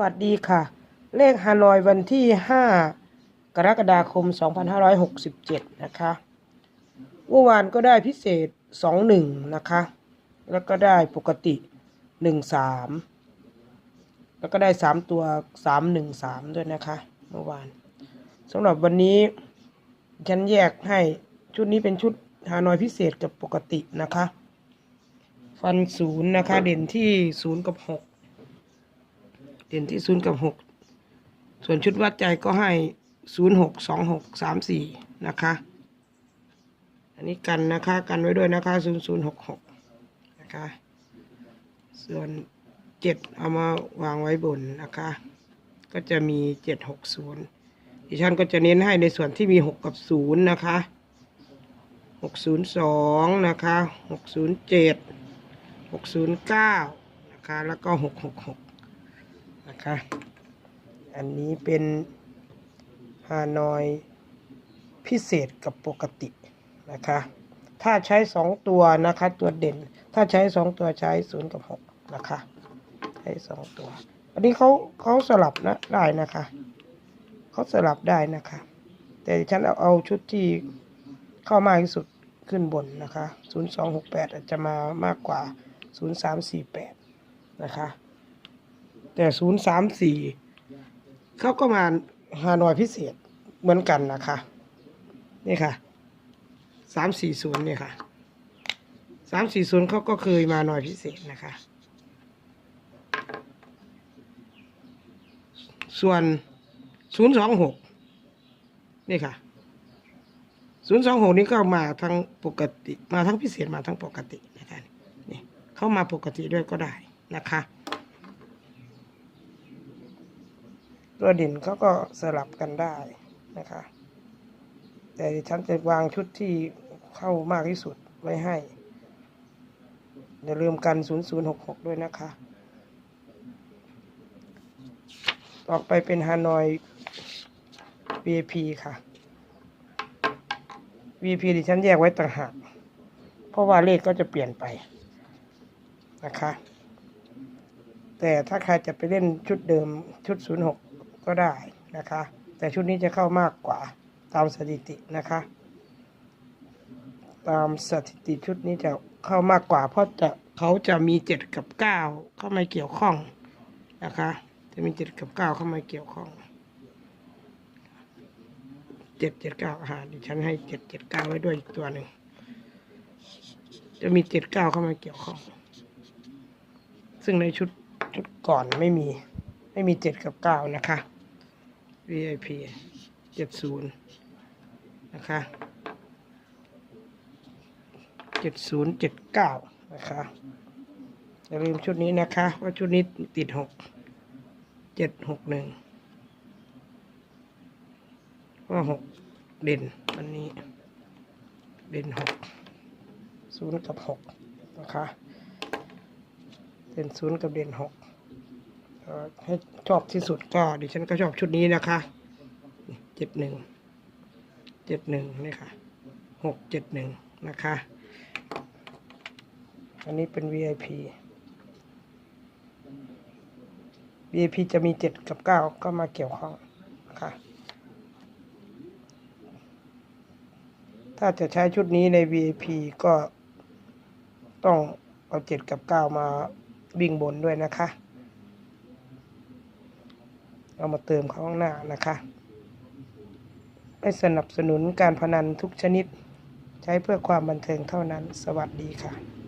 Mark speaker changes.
Speaker 1: วัสดีค่ะ เลขฮานอยวันที่ 5 กรกฎาคม 2567 นะคะเมื่อวานก็ได้พิเศษ 21 นะคะ แล้วก็ได้ปกติ 13 แล้วก็ได้ 3 ตัว 313 ด้วยนะคะ เมื่อวานสำหรับวันนี้ ฉันแยกให้ชุดนี้เป็นชุดฮานอยพิเศษกับปกตินะคะ ฟันศูนย์นะคะ เด่นที่ศูนย์กับหก เด่นที่ศูนย์กับหกส่วนชุดวัดใจก็ให้ศูนย์หกสองหกสามสี่นะคะ อันนี้กันนะคะกันไว้ด้วยนะคะศูนย์ศูนย์หกหกนะคะ ส่วนเจ็ดเอามาวางไว้บนนะคะ ก็จะมีเจ็ดหกศูนย์ดิฉันก็จะเน้นให้ในส่วนที่มีหกกับศูนย์นะคะหกศูนย์สองนะคะหกศูนย์เจ็ดหกศูนย์เก้านะคะ แล้วก็หกหกหก นะคะ อันนี้เป็นฮานอยพิเศษกับปกตินะคะ ถ้าใช้สองตัวนะคะ ตัวเด่น ถ้าใช้สองตัวใช้ศูนย์กับหกนะคะ ใช้สองตัว อันนี้เขาเขาสลับนะได้นะคะ เขาสลับได้นะคะ แต่ฉันเอาเอาชุดที่เข้ามากที่สุดขึ้นบนนะคะศูนย์สองหกแปดอาจจะมามากกว่าศูนย์สามสี่แปดนะคะ แต่ศูนย์สามสี่เขาก็มาฮานอยพิเศษเหมือนกันนะคะนี่ค่ะสามสี่ศูนย์เนี่ยค่ะสามสี่ศูนย์เขาก็เคยมาหน่อยพิเศษนะคะ ส่วนศูนย์สองหกนี่ค่ะศูนย์สองหกนี่ก็มาทั้งปกติ มาทั้งพิเศษมาทั้งปกตินะคะนี่เข้ามาปกติด้วยก็ได้นะคะ ตัวเด่นเขาก็สลับกันได้นะคะ แต่ฉันจะวางชุดที่เข้ามากที่สุดไว้ให้ อย่าลืมกัน 0066 ด้วยนะคะ ต่อไปเป็นฮานอย VIP ค่ะ VIP ดิฉันแยกไว้ต่างหาก เพราะว่าเลขก็จะเปลี่ยนไปนะคะ แต่ถ้าใครจะไปเล่นชุดเดิมชุด 06 ก็ได้นะคะ แต่ชุดนี้จะเข้ามากกว่าตามสถิตินะคะ ตามสถิติชุดนี้จะเข้ามากกว่า เพราะจะเขาจะมีเจ็ดกับเก้าเข้ามาเกี่ยวข้องนะคะ จะมีเจ็ดกับเก้าเข้ามาเกี่ยวข้องเจ็ดเจ็ดเก้าอาหารดิฉันให้เจ็ดเจ็ดเก้าไว้ด้วยอีกตัวหนึ่งจะมีเจ็ดเก้าเข้ามาเกี่ยวข้อง ซึ่งในชุดชุดก่อนไม่มีไม่มีเจ็ดกับเก้านะคะ VIP เจ็ดศูนย์นะคะเจ็ดศูนย์เจ็ดเก้านะคะ อย่าลืมชุดนี้นะคะ ว่าชุดนี้ติดหกเจ็ดหกหนึ่งว่าหกเด่นวันนี้ เด่นหกศูนย์กับหกนะคะ เด่นศูนย์กับเด่นหก ให้ชอบที่สุดก็ดิฉันก็ชอบชุดนี้นะคะเจ็ดหนึ่งเจ็ดหนึ่งนี่ค่ะหกเจ็ดหนึ่งนะคะ อันนี้เป็น VIP VIP จะมีเจ็ดกับเก้าก็มาเกี่ยวข้องนะคะถ้าจะใช้ชุดนี้ใน VIP ก็ต้องเอาเจ็ดกับเก้ามาวิ่งบนด้วยนะคะ เอามาเติมข้างหน้านะคะไม่สนับสนุนการพนันทุกชนิด ใช้เพื่อความบันเทิงเท่านั้น สวัสดีค่ะ